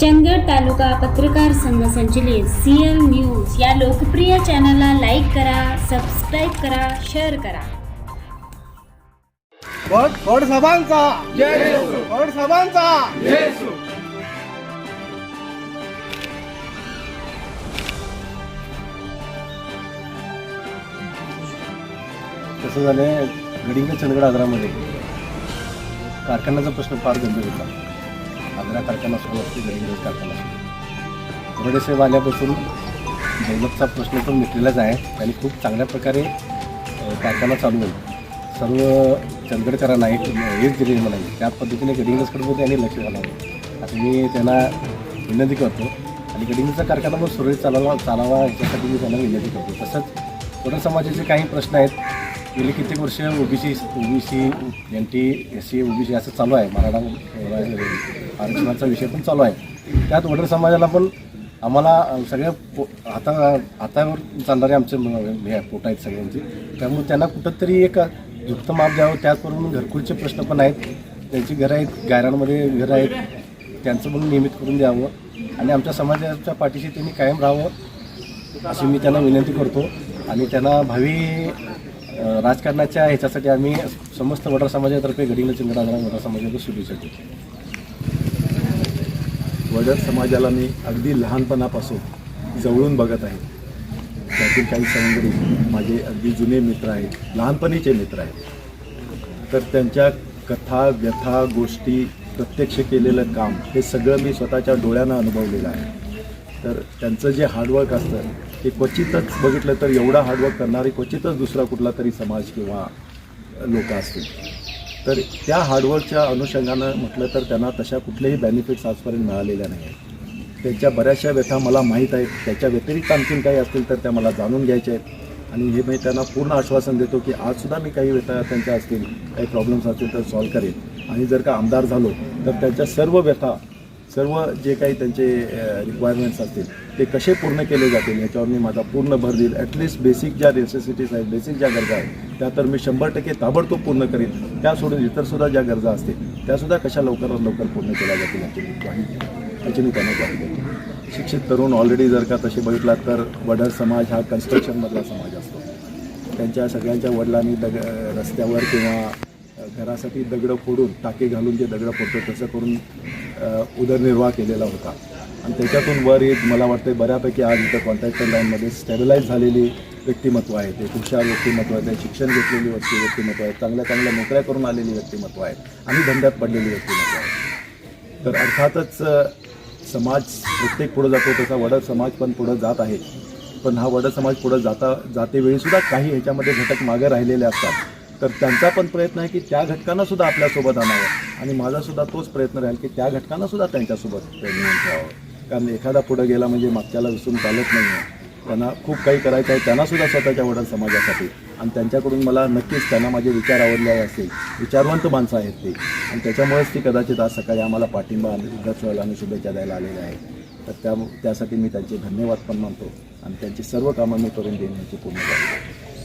चंदगड तालुका पत्रकार संघ संचलित सीएल न्यूज या लोकप्रिय चॅनलला लाईक करा सबस्क्राईब करा शेअर करा. साहेबांचा साहेबांचा कसं झालंय गडिंग चंदगड आग्रामध्ये कारखान्याचा प्रश्न फार गंभीर होता. आग्रा कारखाना सुरू असते गडिंग कारखाना सुरू. बरडे आल्यापासून डेव्हलपचा प्रश्न पण मिटलेलाच आहे त्यांनी खूप चांगल्या प्रकारे कारखाना चालू सर्व चंदगडकरांना एक हेच दिले मला त्या पद्धतीने गडिंगजकडे त्यांनी लक्ष घालावं असं मी त्यांना विनंती करतो आणि गडिंगचा कारखाना पण सुरळीत चालावा चालावा याच्यासाठी मी त्यांना विनंती करतो. तसंच थोडं समाजाचे काही प्रश्न आहेत गेली कित्येक वर्ष OBC OBC N T S C OBC असं चालू आहे. मराठा आरक्षणाचा विषय पण चालू आहे. त्यात वडर समाजाला पण आम्हाला सगळ्या पो हाता हातावर चालणारे आमचे हे पोट आहेत सगळ्यांचे. त्यामुळे त्यांना कुठंतरी एक झुकतं माप द्यावं त्याचबरोबर घरकुलचे प्रश्न पण आहेत. त्यांची घरं आहेत गायरांमध्ये घरं आहेत. त्यांचं पण नियमित करून द्यावं आणि आमच्या समाजाच्या पाठीशी त्यांनी कायम राहावं अशी मी त्यांना विनंती करतो. आणि त्यांना भावी राजकारणाच्या ह्याच्यासाठी आम्ही समस्त वडार समाजातर्फे गडिंग चिंगडागरा वडार समाजाला शुभेच्छा देतो वडार समाजाला मी अगदी लहानपणापासून जवळून बघत आहे. त्यातील काही सवंगडी माझे अगदी जुने मित्र आहेत लहानपणीचे मित्र आहेत. तर त्यांच्या कथा व्यथा गोष्टी प्रत्यक्ष केलेलं काम हे सगळं मी स्वतःच्या डोळ्यानं अनुभवलेलं आहे. तर त्यांचं जे हार्डवर्क असतं की क्वचितच बघितलं तर एवढा हार्डवर्क करणारे क्वचितच दुसरा कुठला तरी समाज किंवा लोक असतील. तर त्या हार्डवर्कच्या अनुषंगानं म्हटलं तर त्यांना तशा कुठलेही बेनिफिट्स आजपर्यंत मिळालेल्या नाही आहेत. त्यांच्या बऱ्याचशा व्यथा मला माहीत आहेत. त्याच्या व्यतिरिक्त आणखीन काही असतील तर त्या मला जाणून घ्यायच्या आहेत. आणि हे मी त्यांना पूर्ण आश्वासन देतो की आजसुद्धा मी काही व्यथा त्यांच्या असतील काही प्रॉब्लेम्स असतील तर सॉल्व करेन. आणि जर का आमदार झालो तर त्यांच्या सर्व व्यथा सर्व जे काही त्यांचे रिक्वायरमेंट्स असतील ते कसे पूर्ण केले जातील याच्यावर मी माझा पूर्ण भर देईल. ॲटलिस्ट बेसिक ज्या नेसेसिटीज आहेत बेसिक ज्या गरजा आहेत त्या तर मी शंभर टक्के ताबडतोब पूर्ण करेन. त्या सोडून इतरसुद्धा ज्या गरजा असतील त्यासुद्धा कशा लवकरात लवकर पूर्ण केल्या जातील याची मी ग्वाही याची मी त्यांना ग्वाही देतो शिक्षित तरुण ऑलरेडी जर का तसे बघितलात तर वडर समाज हा कन्स्ट्रक्शनमधला समाज असतो. त्यांच्या सगळ्यांच्या वडिलांनी दग रस्त्यावर किंवा घरासाठी दगडं फोडून टाके घालून जे दगडं फोडतो तसं करून उदरनिर्वाह केलेला होता. आणि त्याच्यातून वर येत मला वाटतं बऱ्यापैकी आज इथं कॉन्ट्रॅक्टर लाईनमध्ये स्टेबिलाईज झालेली व्यक्तिमत्व आहे. ते हुशार व्यक्तिमत्व आहे ते शिक्षण घेतलेली व्यक्ती व्यक्तिमत्व आहे चांगल्या चांगल्या नोकऱ्या करून आलेली व्यक्तिमत्व आहे आणि धंद्यात पडलेली व्यक्तिमत्व आहे. तर अर्थातच समाज प्रत्येक पुढं जातो तसा वडद समाज पण पुढं जात आहे. पण हा वडद समाज पुढं जाता जातेवेळीसुद्धा काही ह्याच्यामध्ये घटक मागे राहिलेले असतात. तर त्यांचा पण प्रयत्न आहे की त्या घटकांना सुद्धा आपल्यासोबत आणावं. आणि माझा सुद्धा तोच प्रयत्न राहील की त्या घटकांना सुद्धा त्यांच्यासोबत नेऊन ठेवावं कारण एखादा पुढं गेला म्हणजे मागच्याला विसरून चालत नाही आहे. त्यांना खूप काही करायचं आहे त्यांना सुद्धा स्वतःच्या वडील समाजासाठी. आणि त्यांच्याकडून मला नक्कीच त्यांना माझे विचार आवडले असतील. विचारवंत माणसं आहेत ते. आणि त्याच्यामुळेच ती कदाचित आज सकाळी आम्हाला पाठिंबा आणि उद्धव आणि शुभेच्छा द्यायला आलेल्या आहेत. तर त्या त्यासाठी मी त्यांचे धन्यवाद पण मानतो. आणि त्यांची सर्व कामं मी करून देण्याची पूर्ण करतो